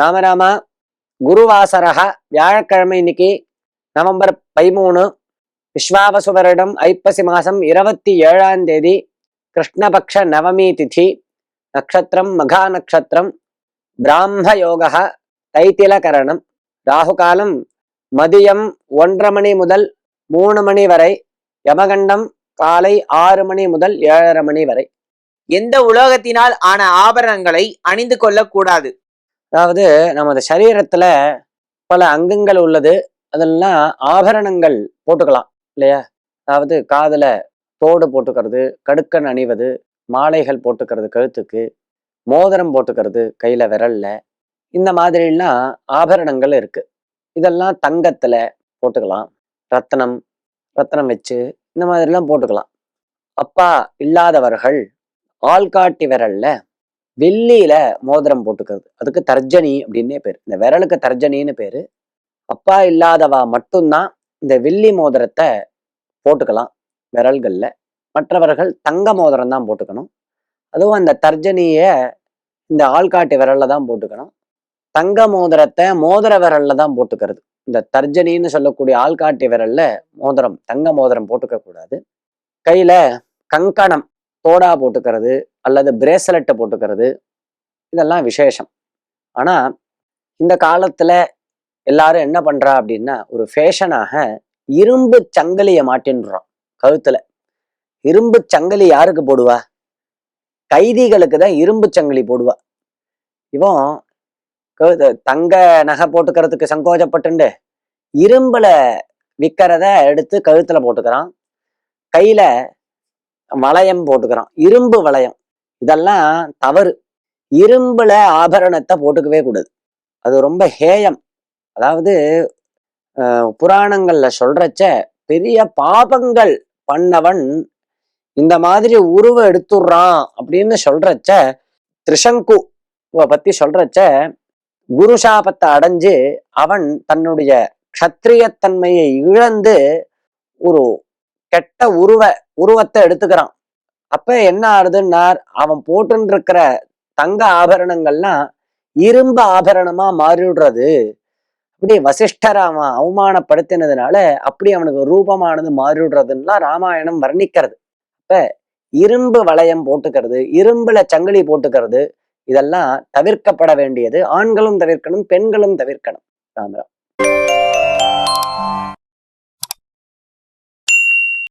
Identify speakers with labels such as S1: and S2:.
S1: ராமராமா குருவாசரகா வியாழக்கிழமை இன்னைக்கு நவம்பர் பதிமூணு விஸ்வாவசு வருடம் ஐப்பசி மாசம் இருபத்தி ஏழாம் தேதி கிருஷ்ணபக்ஷ நவமி திதி நக்ஷத்திரம் மகா நக்ஷத்திரம் பிராம யோகா தைத்திலகரணம். ராகுகாலம் மதியம் ஒன்றரை மணி முதல் மூணு மணி வரை யமகண்டம் காலை ஆறு மணி முதல் ஏழரை மணி வரை.
S2: எந்த உலோகத்தினால் ஆன ஆபரணங்களை அணிந்து கொள்ளக்கூடாது.
S1: அதாவது நமது சரீரத்துல பல அங்கங்கள் உள்ளது. அதெல்லாம் ஆபரணங்கள் போட்டுக்கலாம் இல்லையா? அதாவது காதுல தோடு போட்டுக்கிறது கடுக்கன் அணிவது மாலைகள் போட்டுக்கிறது கழுத்துக்கு மோதிரம் போட்டுக்கிறது கையில விரல்ல. இந்த மாதிரிலாம் ஆபரணங்கள் இருக்கு. இதெல்லாம் தங்கத்துல போட்டுக்கலாம். ரத்தனம் ரத்தனம் வச்சு இந்த மாதிரிலாம் போட்டுக்கலாம். அப்பா இல்லாதவர்கள் ஆள்காட்டி விரல்ல வெள்ளியில மோதிரம் போட்டுக்கிறது. அதுக்கு தர்ஜனி அப்படின்னே பேர். இந்த விரலுக்கு தர்ஜனின்னு பேரு. அப்பா இல்லாதவா மட்டும்தான் இந்த வெள்ளி மோதிரத்தை போட்டுக்கலாம் விரல்கள்ல. மற்றவர்கள் தங்க மோதிரம் தான் போட்டுக்கணும். அதுவும் அந்த தர்ஜனிய இந்த ஆள்காட்டி விரல்ல தான் போட்டுக்கணும். தங்க மோதிரத்தை மோதிர விரல்ல தான் போட்டுக்கிறது. இந்த தர்ஜனின்னு சொல்லக்கூடிய ஆள்காட்டி விரல்ல மோதிரம் தங்க மோதிரம் போட்டுக்க கூடாது கையில கங்கணம் தோடா போட்டுக்கிறது அல்லது பிரேஸ்லெட்டை போட்டுக்கிறது இதெல்லாம் விசேஷம். ஆனால் இந்த காலத்தில் எல்லாரும் என்ன பண்றா அப்படின்னா ஒரு ஃபேஷனாக இரும்பு சங்கிலியை மாட்டின்றோம் கழுத்தில். இரும்பு சங்கிலி யாருக்கு போடுவா? கைதிகளுக்கு தான் இரும்பு சங்கிலி போடுவா. இவன் கழுத்து- தங்க நகை போட்டுக்கிறதுக்கு சங்கோஜப்பட்டுண்டு இரும்பில் விற்கிறத எடுத்து கழுத்தில் போட்டுக்கிறான். கையில் வளையம் போட்டுக்கிறான் இரும்பு வளையம். இதெல்லாம் தவறு. இரும்புல ஆபரணத்தை போட்டுக்கவே கூடாது. அது ரொம்ப ஹேயம். அதாவது புராணங்கள்ல சொல்றச்ச பெரிய பாபங்கள் பண்ணவன் இந்த மாதிரி உருவ எடுத்துடுறான் அப்படின்னு சொல்றச்ச திரிசங்கு பத்தி சொல்றச்ச குரு சாபத்தை அடைஞ்சு அவன் தன்னுடைய க்ஷத்ரியத்தன்மையை இழந்து ஒரு கெட்ட உருவ உருவத்தை எடுத்துக்கிறான். அப்ப என்ன ஆறுதுன்னார் அவன் போட்டுன்னு இருக்கிற தங்க ஆபரணங்கள்லாம் இரும்பு ஆபரணமா மாறிடுறது அப்படி வசிஷ்டர் அவமானப்படுத்தினதுனால அப்படி அவனுக்கு ரூபமானது மாறிடுறதுன்னா ராமாயணம் வர்ணிக்கிறது. இப்ப இரும்பு வளையம் போட்டுக்கிறது இரும்புல சங்கிலி போட்டுக்கிறது இதெல்லாம் தவிர்க்கப்பட வேண்டியது ஆண்களும் தவிர்க்கணும் பெண்களும் தவிர்க்கணும். ராமராம்